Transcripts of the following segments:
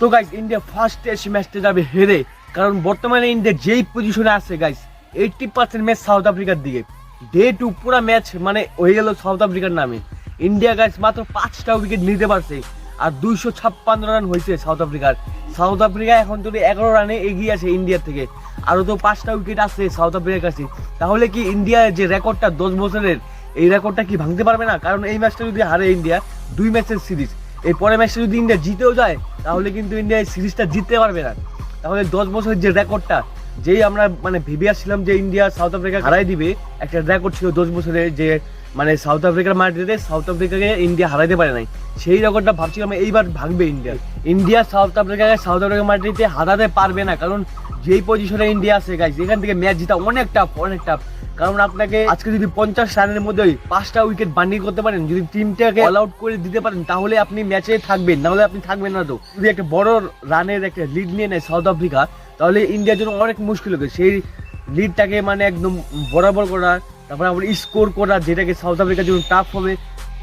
তো guys India first test ম্যাচটা যাবে হেরে। কারণ বর্তমানে ইন্ডিয়া যেই পজিশনে আছে guys eighty percent match south আফ্রিকার দিকে। ডে টু পুরো ম্যাচ মানে হয়ে গেল সাউথ আফ্রিকার নামে। ইন্ডিয়া গাইস মাত্র পাঁচটা উইকেট নিতে পারছে আর দুইশো ছাপ্পান্ন রান হয়েছে সাউথ আফ্রিকার সাউথ আফ্রিকা এখন যদি এগারো রানে এগিয়ে আছে ইন্ডিয়ার থেকে আরও তো পাঁচটা উইকেট আছে সাউথ আফ্রিকার কাছে, তাহলে কি ইন্ডিয়ার যে রেকর্ডটা দশ বছরের, এই রেকর্ডটা কি ভাঙতে পারবে না? কারণ এই ম্যাচটা যদি হারে ইন্ডিয়া দুই ম্যাচের সিরিজ এই পরের ম্যাচটা যদি ইন্ডিয়া জিতেও যায়, তাহলে কিন্তু ইন্ডিয়া এই সিরিজটা জিততে পারবে না। তাহলে দশ বছরের যে রেকর্ডটা, যেই আমরা মানে ভেবে আসছিলাম যে ইন্ডিয়া সাউথ আফ্রিকা হারাই দিবে, একটা রেকর্ড ছিল দশ বছরের যে মানে সাউথ আফ্রিকার মাটিতে সাউথ আফ্রিকাকে ইন্ডিয়া হারাইতে পারে নাই। সেই রেকর্ডটা ভাবছিলাম এইবার ভাঙবে ইন্ডিয়া। ইন্ডিয়া সাউথ আফ্রিকাকে সাউথ আফ্রিকার মাটিতে হারাতে পারবে না, কারণ যেই পজিশনে ইন্ডিয়া আছে গাইজ এখান থেকে ম্যাচ জিতা অনেক টাফ অনেক টাফ কারণ আপনাকে আজকে যদি পঞ্চাশ রানের মধ্যে পাঁচটা উইকেট বান্ডিল করতে পারেন, যদি টিমটাকে অল আউট করে দিতে পারেন, তাহলে আপনি ম্যাচে থাকবেন, নাহলে আপনি থাকবেন না তো। যদি একটা বড় রানের একটা লিড নিয়ে নেয় সাউথ আফ্রিকা তাহলে ইন্ডিয়ার জন্য অনেক মুশকিল হবে। সেই লিডটাকে মানে একদম বরাবর করা, তারপরে আবার স্কোর করা, যেটাকে সাউথ আফ্রিকার জন্য টাফ হবে।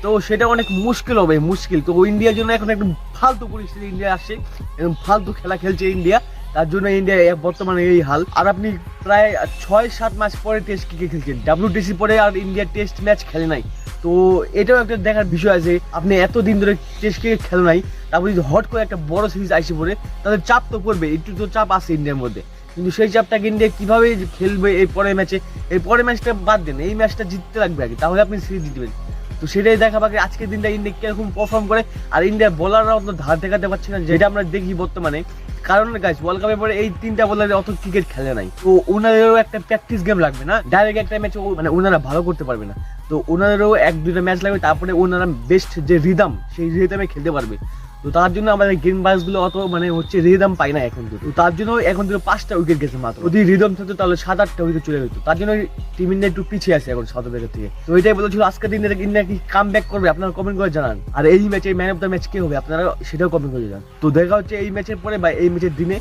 তো সেটা অনেক মুশকিল হবে, মুশকিল। তো ইন্ডিয়ার জন্য এখন একদম ফালতু পরিস্থিতি ইন্ডিয়া আসছে, একদম ফালতু খেলা খেলছে ইন্ডিয়া তার জন্য ইন্ডিয়া বর্তমানে এই হাল। আর আপনি প্রায় ছয়, সাত মাস পরে টেস্ট ক্রিকেট খেলছেন। ডাব্লিউটিসি পরে আর ইন্ডিয়া টেস্ট ম্যাচ খেলে নাই। তো এটাও একটা দেখার বিষয় আছে, আপনি এতদিন ধরে টেস্ট ক্রিকেট খেলে নাই, তারপর যদি হট করে একটা বড় সিরিজ আইসে পড়ে তাদের চাপ তো পড়বে, একটু তো চাপ আছে ইন্ডিয়ার মধ্যে। কিন্তু সেই চাপটাকে ইন্ডিয়া কীভাবে খেলবে এই পরের ম্যাচে এই পরের ম্যাচটা বাদ দেন, এই ম্যাচটা জিততে লাগবে আগে, তাহলে আপনি সিরিজ জিতবেন তো সেটাই দেখা বাকি, আজকের দিনটা ইন্ডিয়া কীরকম পারফর্ম করে, আর ইন্ডিয়ার বোলাররা অত ধার দেখাতে পারছে না, যেটা আমরা দেখি বর্তমানে কারণ গাইস ওয়ার্ল্ড কাপের পরে এই তিনটা বলার অত ক্রিকেট খেলে নাই। তো ওনাদেরও একটা প্র্যাকটিস গেম লাগবে না? ডাইরেক্ট একটা ম্যাচ মানে ওনারা ভালো করতে পারবে না। তো ওনাদেরও এক দুটা ম্যাচ লাগবে, তারপরে ওনারা বেস্ট যে রিদম সেই রিদমে খেলতে পারবে। তো তার জন্য আমাদের গেমগুলো অত মানে হচ্ছে রিদম পাই না এখন তো। তার জন্য এখন দুটো পাঁচটা উইকেট গেছে মাত্র। যদি রিদম থাকতো তাহলে সাত আটটা উইকেট চলে যেত। তার জন্য টিম ইন্ডিয়া একটু পিছিয়ে আছে এখন সাত আফ্রিকা থেকে। তো এটাই বলেছিল, আজকের দিনে ইন্ডিয়া কি কাম ব্যাক করবে, আপনারা কমেন্ট করে জানান। আর এই ম্যাচে ম্যান অফ দ্য ম্যাচ কে হবে, আপনারা সেটাও কমেন্ট করে জানান। তো দেখা হচ্ছে এই ম্যাচের পরে বা এই ম্যাচের দিনে।